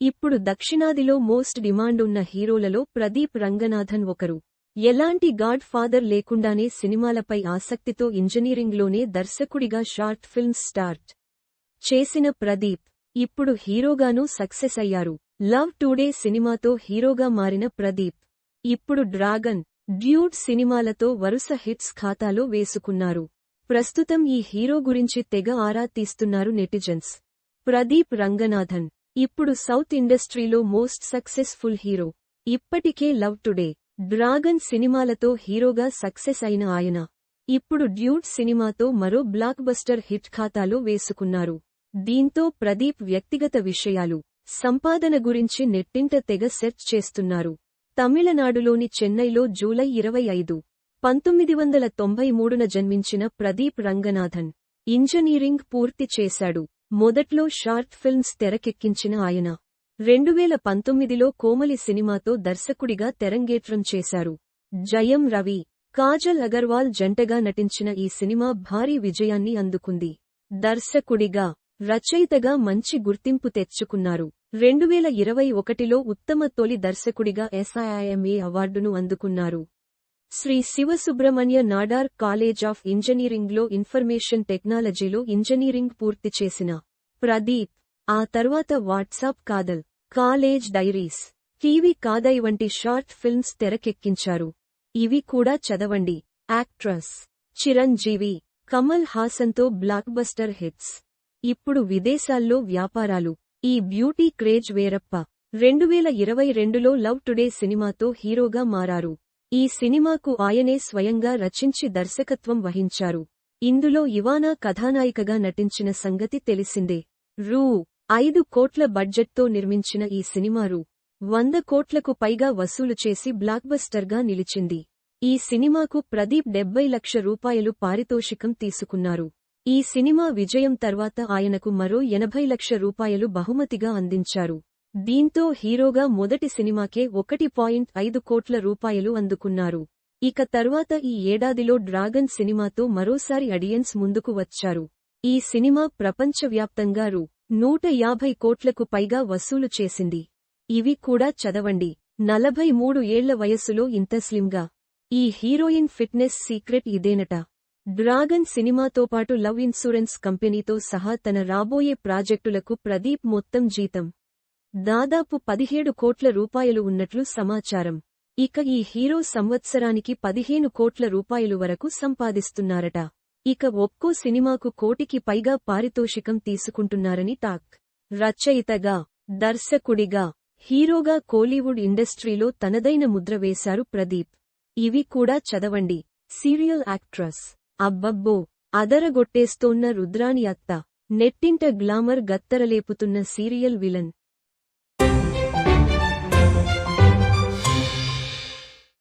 ఇప్పుడు దక్షిణాదిలో most demand ఉన్న హీరోలలో ప్రదీప్ రంగనాథన్ ఒకరు. ఎలాంటి గాడ్ ఫాదర్ లేకుండానే సినిమాలపై ఆసక్తితో ఇంజనీరింగ్లోనే దర్శకుడిగా షార్ట్ ఫిల్మ్స్ స్టార్ట్ చేసిన ప్రదీప్ ఇప్పుడు హీరోగానూ సక్సెస్ అయ్యారు. లవ్ టుడే సినిమాతో హీరోగా మారిన ప్రదీప్ ఇప్పుడు డ్రాగన్ డ్యూడ్ సినిమాలతో వరుస హిట్స్ ఖాతాలో వేసుకున్నారు. ప్రస్తుతం ఈ హీరో గురించి తెగ ఆరా తీస్తున్నారు నెటిజన్స్. ప్రదీప్ రంగనాథన్ ఇప్పుడు సౌత్ ఇండస్ట్రీలో మోస్ట్ సక్సెస్ఫుల్ హీరో. ఇప్పటికే లవ్ టుడే. డ్రాగన్ సినిమాలతో హీరోగా సక్సెస్ అయిన ఆయన. ఇప్పుడు డ్యూడ్ సినిమాతో మరో బ్లాక్ బస్టర్ హిట్ ఖాతాలో వేసుకున్నారు. దీంతో ప్రదీప్ వ్యక్తిగత విషయాలు సంపాదన గురించి నెట్టింట తెగ సెర్చ్ చేస్తున్నారు. తమిళనాడులోని చెన్నైలో జూలై ఇరవై ఐదు పంతొమ్మిది వందల తొంభై మూడున జన్మించిన ప్రదీప్ రంగనాథన్. ఇంజనీరింగ్ పూర్తి చేశాడు. మొదట్లో షార్ట్ ఫిల్మ్స్ తెరకెక్కించిన ఆయన. రెండువేల పంతొమ్మిదిలో కోమలి సినిమాతో దర్శకుడిగా తెరంగేట్రం చేశారు. జయం రవి కాజల్ అగర్వాల్ జంటగా నటించిన ఈ సినిమా భారీ విజయాన్ని అందుకుంది. దర్శకుడిగా రచయితగా మంచి గుర్తింపు తెచ్చుకున్నారు. రెండువేల ఇరవై ఒకటిలో ఉత్తమ తొలి దర్శకుడిగా ఎస్ఐఐఎంఏ అవార్డును అందుకున్నారు. శ్రీ శివసుబ్రహ్మణ్య నాడార్ కాలేజ్ ఆఫ్ ఇంజనీరింగ్లో ఇన్ఫర్మేషన్ టెక్నాలజీలో ఇంజనీరింగ్ పూర్తి చేసిన ప్రదీప్. ఆ తర్వాత WhatsApp Kadhal college diaries TV Kadhai వంటి షార్ట్ ఫిల్మ్స్ తెరకెక్కించారు. ఇవి కూడా చదవండి. యాక్ట్రస్ చిరంజీవి కమల్ హాసన్తో బ్లాక్బస్టర్ హిట్స్. ఇప్పుడు విదేశాల్లో వ్యాపారాలు. ఈ బ్యూటీ క్రేజ్ వేరప్ప. రెండువేల ఇరవై రెండులో లవ్ టుడే సినిమాతో హీరోగా మారారు. ఈ సినిమాకు ఆయనే స్వయంగా రచించి దర్శకత్వం వహించారు. ఇందులో ఇవానా కథానాయికగా నటించిన సంగతి తెలిసిందే. రూ. ఐదు కోట్ల బడ్జెట్తో నిర్మించిన ఈ సినిమా రూ. వంద కోట్లకు పైగా వసూలు చేసి బ్లాక్బస్టర్గా నిలిచింది. ఈ సినిమాకు ప్రదీప్ డెబ్బై లక్ష రూపాయలు పారితోషికం తీసుకున్నారు. ఈ సినిమా విజయం తర్వాత ఆయనకు మరో ఎనభై లక్ష రూపాయలు బహుమతిగా అందించారు. దీంతో హీరోగా మొదటి సినిమాకే ఒకటి పాయింట్ ఐదు కోట్ల రూపాయలు అందుకున్నారు. ఇక తర్వాత ఈ ఏడాదిలో డ్రాగన్ సినిమాతో మరోసారి అడియన్స్ ముందుకు వచ్చారు. ఈ సినిమా ప్రపంచవ్యాప్తంగా రూ. నూట యాభై కోట్లకు పైగా వసూలు చేసింది. ఇవి కూడా చదవండి. నలభై మూడు ఏళ్ళ వయస్సులో ఇంత స్లిమ్గా. ఈ హీరోయిన్ ఫిట్నెస్ సీక్రెట్ ఇదేనట. డ్రాగన్ సినిమాతో పాటు లవ్ ఇన్సూరెన్స్ కంపెనీతో సహా తన రాబోయే ప్రాజెక్టులకు ప్రదీప్ మొత్తం జీతం. దాదాపు పదిహేడు కోట్ల రూపాయలు ఉన్నట్లు సమాచారం. ఇక ఈ హీరో సంవత్సరానికి పదిహేను కోట్ల రూపాయలు వరకు సంపాదిస్తున్నారట. ఇక ఒక్కో సినిమాకు కోటికి పైగా పారితోషికం తీసుకుంటున్నారని టాక్. రచయితగా దర్శకుడిగా హీరోగా కోలీవుడ్ ఇండస్ట్రీలో తనదైన ముద్ర వేశారు ప్రదీప్. ఇవి కూడా చదవండి. Serial actress. అబ్బబ్బో! అదరగొట్టేస్తోన్న రుద్రాని అత్త. నెట్టింట గ్లామర్ గత్తరలేపుతున్న సీరియల్ విలన్.